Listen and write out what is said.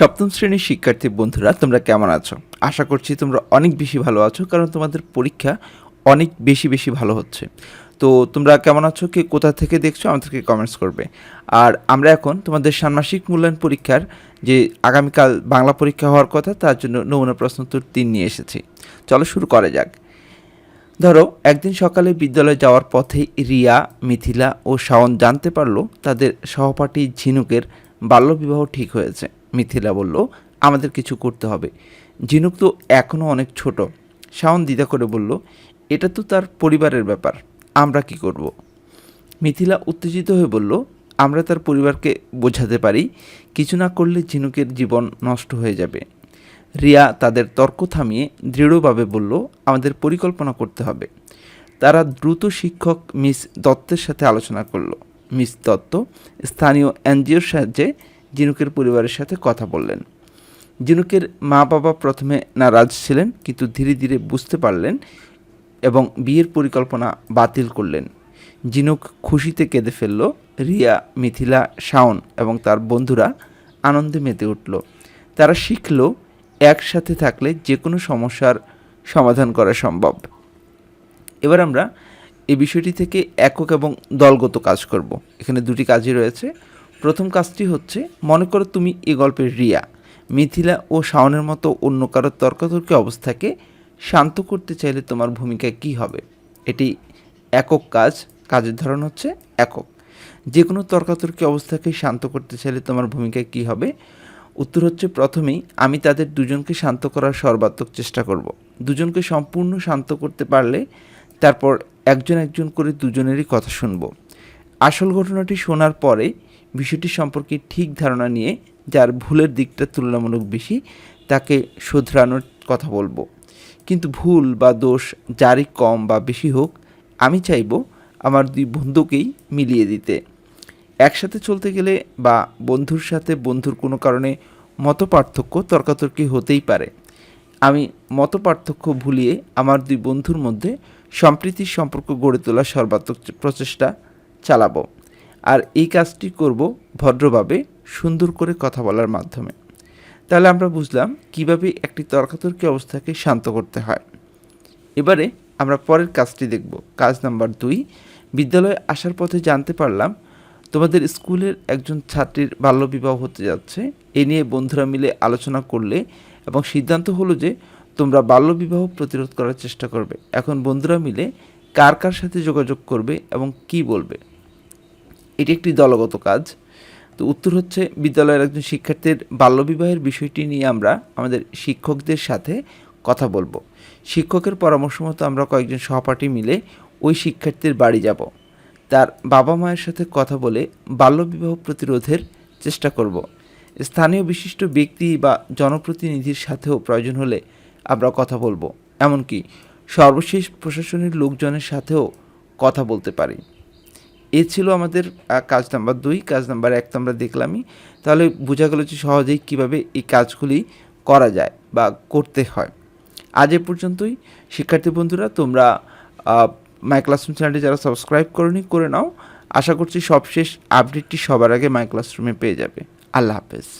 সপ্তম শ্রেণির শিক্ষার্থী বন্ধুরা, তোমরা কেমন আছো? আশা করছি তোমরা অনেক বেশি ভালো আছো, কারণ তোমাদের পরীক্ষা অনেক বেশি বেশি ভালো হচ্ছে। তো তোমরা কেমন আছো? কে কোথা থেকে দেখছ? আমাদেরকে কমেন্টস করবে। আর আমরা এখন তোমাদের ষান্মাসিক মূল্যায়ন পরীক্ষার যে আগামীকাল বাংলা পরীক্ষা হওয়ার কথা, তার জন্য নমুনা প্রশ্নোত্তর তিন নিয়ে এসেছি। চলো শুরু করা যাক। ধরো, একদিন সকালে বিদ্যালয়ে যাওয়ার পথে রিয়া, মিথিলা ও শাওন জানতে পারল তাদের সহপাঠী ঝিনুকের বাল্যবিবাহ ঠিক হয়েছে। মিথিলা বলল, আমাদের কিছু করতে হবে। ঝিনুক তো এখনও অনেক ছোট। শাওন দ্বিধা করে বলল, এটা তো তার পরিবারের ব্যাপার, আমরা কি করব। মিথিলা উত্তেজিত হয়ে বলল, আমরা তার পরিবারকে বোঝাতে পারি, কিছু না করলে ঝিনুকের জীবন নষ্ট হয়ে যাবে। রিয়া তাদের তর্ক থামিয়ে দৃঢ়ভাবে বলল, আমাদের পরিকল্পনা করতে হবে। তারা দ্রুত শিক্ষক মিস দত্তের সাথে আলোচনা করল। মিস দত্ত, স্থানীয় এনজিওর সাহায্যে জিনুকের পরিবারের সাথে কথা বললেন। জিনুকের মা বাবা প্রথমে নারাজ ছিলেন, কিন্তু ধীরে ধীরে বুঝতে পারলেন এবং বিয়ের পরিকল্পনা বাতিল করলেন। জিনুক খুশিতে কেঁদে ফেলল, রিয়া, মিথিলা, শাওন এবং তার বন্ধুরা আনন্দে মেতে উঠল। তারা শিখল, একসাথে থাকলে যে কোনো সমস্যার সমাধান করা সম্ভব। এবার আমরা এই বিষয়টি থেকে একক এবং দলগত কাজ করব। এখানে দুটি কাজই রয়েছে। প্রথম কাজটি হচ্ছে, মনে করো তুমি এ গল্পের রিয়া, মিথিলা ও শাওনের মতো অন্য কারোর তর্কাতর্কি অবস্থাকে শান্ত করতে চাইলে তোমার ভূমিকা কি হবে? এটি একক কাজ, কাজের ধরন হচ্ছে একক। যে কোনো তর্কাতর্কি অবস্থাকে শান্ত করতে চাইলে তোমার ভূমিকা কি হবে? উত্তর হচ্ছে, প্রথমেই আমি তাদের দুজনকে শান্ত করার সর্বাত্মক চেষ্টা করব। দুজনকে সম্পূর্ণ শান্ত করতে পারলে তারপর একজন একজন করে দুজনেরই কথা শুনব। আসল ঘটনাটি শোনার পরে বিষয়টি সম্পর্কে ঠিক ধারণা নিয়ে যার ভুলের দিকটা তুলনামূলক বেশি, তাকে শোধরানোর কথা বলব। কিন্তু ভুল বা দোষ যারই কম বা বেশি হোক, আমি চাইব আমার দুই বন্ধুকেই মিলিয়ে দিতে। একসাথে চলতে গেলে বা বন্ধুর সাথে বন্ধুর কোনো কারণে মত পার্থক্য তর্কাতর্কি হতেই পারে। আমি মত পার্থক্য ভুলিয়ে আমার দুই বন্ধুর মধ্যে সম্প্রীতির সম্পর্ক গড়ে তোলার সর্বাত্মক প্রচেষ্টা চালাবো। আর এই কাজটি করব ভদ্রভাবে, সুন্দর করে কথা বলার মাধ্যমে। তাহলে আমরা বুঝলাম কীভাবে একটি তর্কাতর্কি অবস্থাকে শান্ত করতে হয়। এবারে আমরা পরের কাজটি দেখব। কাজ নাম্বার দুই, বিদ্যালয়ে আসার পথে জানতে পারলাম তোমাদের স্কুলের একজন ছাত্রীর বাল্যবিবাহ হতে যাচ্ছে। এ নিয়ে বন্ধুরা মিলে আলোচনা করলে এবং সিদ্ধান্ত হলো যে তোমরা বাল্যবিবাহ প্রতিরোধ করার চেষ্টা করবে। এখন বন্ধুরা মিলে কার কার সাথে যোগাযোগ করবে এবং কি বলবে? এটি একটি দলগত কাজ। তো উত্তর হচ্ছে বিদ্যালয়ের একজন শিক্ষার্থীর বাল্যবিবাহের বিষয়টি নিয়ে আমরা আমাদের শিক্ষকদের সাথে কথা বলব। শিক্ষকের পরামর্শ মতো আমরা কয়েকজন সহপাঠী মিলে ওই শিক্ষার্থীর বাড়ি যাব। তার বাবা মায়ের সাথে কথা বলে বাল্যবিবাহ প্রতিরোধের চেষ্টা করব। স্থানীয় বিশিষ্ট ব্যক্তি বা জনপ্রতিনিধির সাথেও প্রয়োজন হলে আমরা কথা বলব। এমনকি সর্বশেষ প্রশাসনের লোকজনের সাথেও কথা বলতে পারি। এ ছিল আমাদের কাজ নাম্বার দুই। কাজ নাম্বার এক তো আমরা দেখলামই। তাহলে বোঝা গেল যে সহজেই কীভাবে এই কাজগুলি করা যায় বা করতে হয়। আজ এ পর্যন্তই। শিক্ষার্থী বন্ধুরা, তোমরা মাই ক্লাসরুম চ্যানেলটি যারা সাবস্ক্রাইব করনি, করে নাও। আশা করছি সবশেষ আপডেটটি সবার আগে মাই ক্লাসরুমে পেয়ে যাবে। আল্লাহ হাফেজ।